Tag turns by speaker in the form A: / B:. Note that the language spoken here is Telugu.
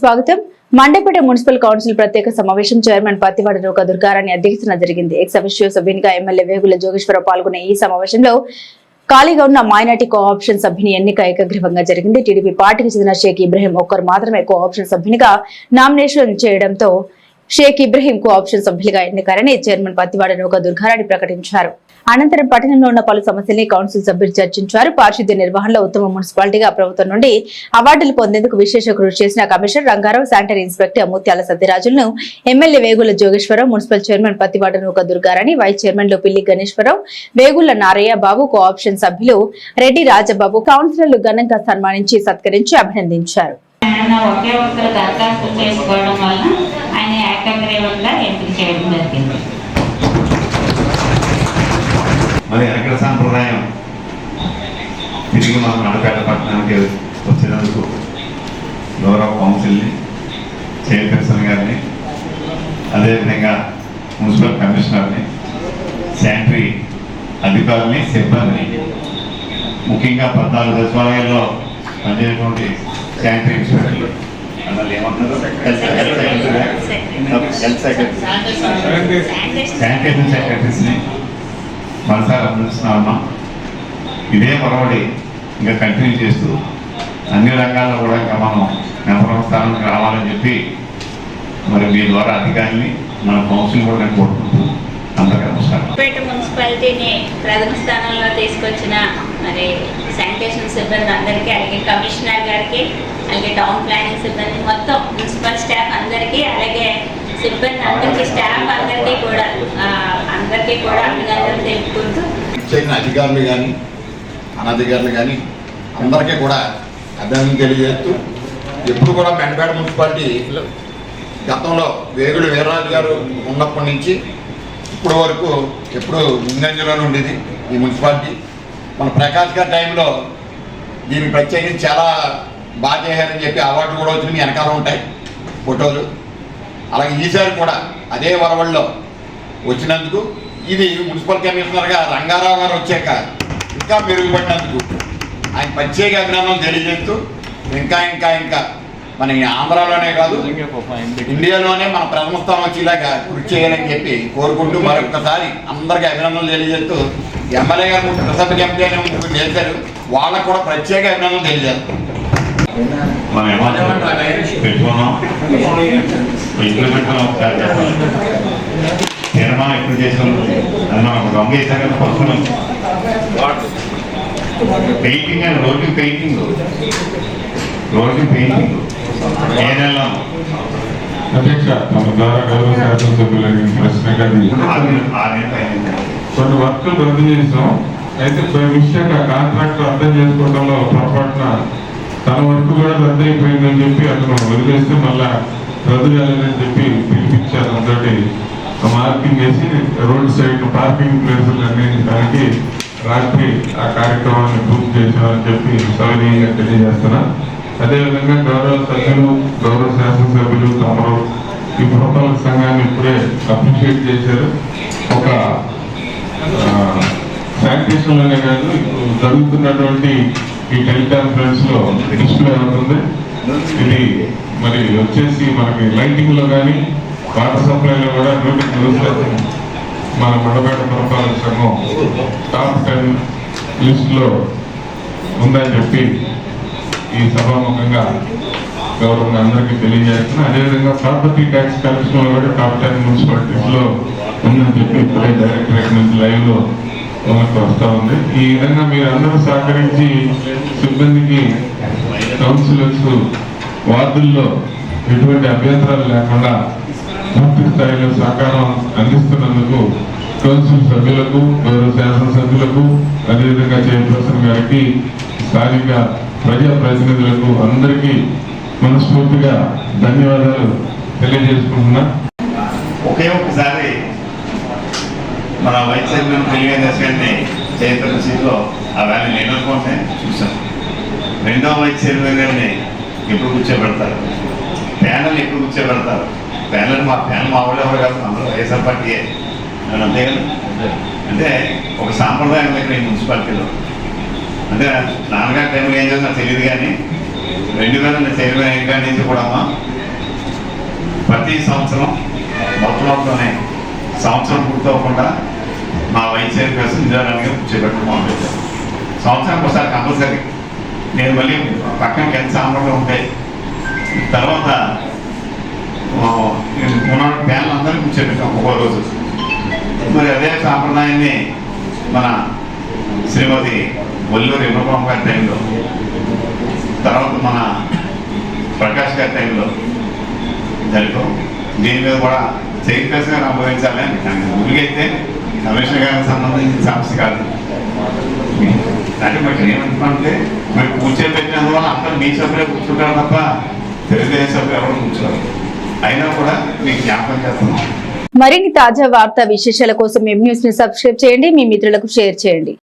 A: స్వాగతం. మండపేట మున్సిపల్ కౌన్సిల్ ప్రత్యేక సమావేశం చైర్మన్ పత్తివాడ నూక దుర్గారాణి అధ్యక్షతన జరిగింది. ఎక్స్ సభ్యునిగా ఎమ్మెల్యే వేగుల జోగేశ్వరరావు పాల్గొన్న ఈ సమావేశంలో ఖాళీగా ఉన్న మైనార్టీ కోఆప్షన్ సభ్యుని ఎన్నిక ఏకగ్రీవంగా జరిగింది. టీడీపీ పార్టీకి చెందిన షేక్ ఇబ్రహీం ఒక్కరు మాత్రమే కోఆప్షన్ సభ్యునిగా నామినేషన్ చేయడంతో షేక్ ఇబ్రహీం కో ఆప్షన్ సభ్యులుగా ఎన్నికారని చైర్మన్ పత్తివాడ నూక దుర్గారాణి ప్రకటించారు. అనంతరం పట్టణంలో ఉన్న పలు సమస్యల్ని కౌన్సిల్ సభ్యులు చర్చించారు. పారిశుద్ధ్య నిర్వహణలో ఉత్తమ మున్సిపాలిటీగా ప్రభుత్వం నుండి అవార్డులు పొందేందుకు విశేష కృషి చేసిన commissioner Rangarao sanitary inspector Mutyala సత్యరాజులను MLA Vegula Jogeswararao municipal chairman Pattivada Nooka Durgarani vice chairman పిల్లి గణేశ్వరరావు వేగుల నారయ్య బాబు కో ఆప్షన్ సభ్యులు రెడ్డి రాజబాబు కౌన్సిలర్లు ఘనంగా సన్మానించి సత్కరించి అభినందించారు.
B: ఒకే ఒక్కరు దరఖాస్తు చేసుకోవడం వల్ల ఆయన ఎంపిక చేయడం జరిగింది.
C: మరి అగ్ర సాంప్రదాయం తిరిగి మనం నడపేట పట్టణానికి వచ్చినందుకు గౌరవ కౌన్సిల్ని చైర్పర్సన్ గారిని అదేవిధంగా మున్సిపల్ కమిషనర్ని శానిటరీ అధికారుల్ని సిబ్బందిని ముఖ్యంగా పద్నాలుగు సచివాలయాల్లో పనిచేయటువంటి శానిటరీ ఇన్స్పెక్టర్లు. అందులో ఏమంటారు హెల్త్ సెక్రటరీ శానిటేషన్ సెక్రటరీస్ని మనసారి అభినందిస్తున్నా ఉన్నాం ఇదే పొరవడి ఇంకా కంటిన్యూ చేస్తూ అన్ని రంగాల్లో కూడా ఇంకా మనం నెంబర్ స్థానానికి రావాలని చెప్పి మరి మీ ద్వారా అధికారిని మన కౌన్సిల్ కూడా నేను కోరుకుంటూ అందరికీ నమస్కారం
B: పేట మున్సిపాలిటీని ప్రథమ స్థానంలో తీసుకొచ్చిన మరి శానిటేషన్ సిబ్బంది అందరికీ అలాగే కమిషనర్ గారికి అలాగే టౌన్ ప్లానింగ్ సిబ్బంది మొత్తం మున్సిపల్ స్టాఫ్ అందరికీ అలాగే సిబ్బంది అందరికీ స్టాఫ్ అందరికీ కూడా అందరికీ కూడా అభినందనలు తెలుపుకుంటూ.
D: అధికారులు కానీ అనధికారులు కానీ అందరికీ కూడా అభినందన తెలియజేస్తూ ఎప్పుడు కూడా మెండపేట మున్సిపాలిటీ గతంలో వేగుడు వీరరాజు గారు ఉన్నప్పటి నుంచి ఇప్పటి వరకు ఎప్పుడు ముందంజలోనే ఉండేది ఈ మున్సిపాలిటీ. మన ప్రకాష్ గారి టైంలో దీనికి ప్రత్యేకించి చాలా బాగా చేశారని చెప్పి అవార్డులు కూడా వచ్చినాయి వెనకాల ఉంటాయి ఫోటోలు. అలాగే ఈసారి కూడా అదే వరవడిలో వచ్చినందుకు ఇది మున్సిపల్ కమిషనర్గా రంగారావు గారు వచ్చాక ఇంకా మెరుగుపడినందుకు ఆయన ప్రత్యేక అభినందనలు తెలియజేస్తూ ఇంకా ఇంకా ఇంకా మన ఆంధ్రాలోనే కాదు ఇండియాలోనే మన ప్రథమ స్థానం వచ్చేలాగా కృషి చేయాలని చెప్పి కోరుకుంటూ మరొకసారి అందరికీ అభినందనలు తెలియజేస్తూ ఎమ్మెల్యే గారు సభ్యులు ఎంపీ అని చేశారు. వాళ్ళకు కూడా ప్రత్యేక అభినందనలు తెలియజేస్తారు
C: మనం ఏమన్నా పెట్టుకున్నాం ఇంప్లిమెంట్ ఒకసారి చెప్పాలి తీర్మానం ఎప్పుడు చేసాం అది మనం ఒక దొంగ వేసాం కదా first painting and road painting road painting ఏ నెల
E: అధ్యక్ష తమ ద్వారా గౌరవ శాసనసభ్యులకి ప్రశ్న
C: అయింది
E: కొన్ని వర్కులు రద్దు చేసాం అయితే మిస్టేక్ కాంట్రాక్ట్ అర్థం చేసుకోవడంలో పొరపాటున తన వరకు కూడా రద్దు అయిపోయిందని చెప్పి అతను వదిలేస్తే మళ్ళా రద్దు కాలేదని చెప్పి పిలిపించారు అందరి మార్కింగ్ వేసి రోడ్ సైడ్ పార్కింగ్ ప్లేసులు అన్ని దానికి రాత్రి ఆ కార్యక్రమాన్ని పూర్తి చేశామని చెప్పి సవినీయంగా తెలియజేస్తున్నా. అదేవిధంగా గౌరవ సభ్యులు గౌరవ శాసనసభ్యులు తమరు ఈ పురపాలక సంఘాన్ని ఇప్పుడే అప్రిషియేట్ చేశారు. ఒక శానిటేషన్లోనే కాదు జరుగుతున్నటువంటి ఈ టెలికాన్ఫరెన్స్లో డిస్ప్లే అవుతుంది ఇది మరి వచ్చేసి మనకి లైటింగ్లో కానీ వాటర్ సప్లైలో కూడా నూటికి మన మండపేట పురపాలక సంఘం టాప్ టెన్ లిస్టులో ఉందని చెప్పి ఈ సభాముఖంగా గౌరవంగా అందరికీ తెలియజేస్తున్నా. అదేవిధంగా ప్రాపర్టీ ట్యాక్స్ కలెక్షన్ కూడా టాప్ టెన్ మున్సిపాలిటీస్లో ఉందని చెప్పి ఇప్పుడే డైరెక్టరేట్ నుంచి లైవ్లో మనకు వస్తా ఉంది ఈ విధంగా మీరు అందరూ సహకరించి సిబ్బందికి కౌన్సిలర్స్ వార్డుల్లో ఎటువంటి అభ్యంతరాలు లేకుండా పూర్తి స్థాయిలో సహకారం అందిస్తున్నందుకు కౌన్సిల్ సభ్యులకు గౌరవ శాసనసభ్యులకు అదేవిధంగా చైర్పర్సన్ గారికి స్థానిక ప్రజా ప్రతినిధులకు అందరికీ మనస్ఫూర్తిగా ధన్యవాదాలు తెలియజేసుకుంటున్నా.
C: ఒకే ఒకసారి మన వైస్ చైర్మన్ తెలియజేసి గారిని చైతన్య సీట్లో ఆ వ్యాలీ నేను అనుకుంటే చూశాను రెండో వైస్ చైర్మన్ గారిని ఎప్పుడు కూర్చోబెడతారు? ప్యానల్ ఎప్పుడు కూర్చోబెడతారు? ప్యానల్ మా ప్యానల్ మా వాళ్ళు ఎవరు కాదు అందరూ వైఎస్ఆర్ పార్టీయే. అంతే కదా? అంటే ఒక సాంప్రదాయం ఇక్కడ ఈ మున్సిపాలిటీలో. అంటే నాన్నగారి టైంలో ఏం చేసినా తెలియదు కానీ రెండు వేల చైర్మన్ కాడి నుంచి కూడా ప్రతి సంవత్సరం మొత్తమే సంవత్సరం పూర్తవకుండా మా వైస్ చైర్పర్సన్ ఇందిరారాణిగా కూర్చోబెట్టడం మొదలుపెట్టారు సంవత్సరానికి ఒకసారి కంపల్సరీ నేను మళ్ళీ పక్కన ఎంత సాంబార్లు ఉంటాయి. తర్వాత మన ప్యానల్ అందరినీ కూర్చోబెట్టాం ఒక్కో రోజు. మరి అదే సాంప్రదాయాన్ని మన శ్రీమతి వల్లూరు ఇమ్రబాబు గారి టైంలో తర్వాత మన ప్రకాష్ గారి టైంలో జరిపాం. దీని మీద కూడా చైర్పర్సన్గా గారు అనుభవించాలని ఊరికైతే కమిషనర్ గారికి సంబంధించిన సమస్య కాదు. అంటే మరి ఏమంటున్నామంటే మరి కూర్చోబెట్టినందువల్ల అందరూ మీ సభ్యులే కూర్చుంటారు తప్ప తెలుగుదేశం సభ్యులు ఎవరు కూర్చోరు. అయినా కూడా మీకు జ్ఞాపకం చేస్తున్నాం
A: మరిన్ని తాజా వార్తా విశేషాల కోసం మేము న్యూస్ని సబ్స్క్రైబ్ చేయండి మీ మిత్రులకు షేర్ చేయండి.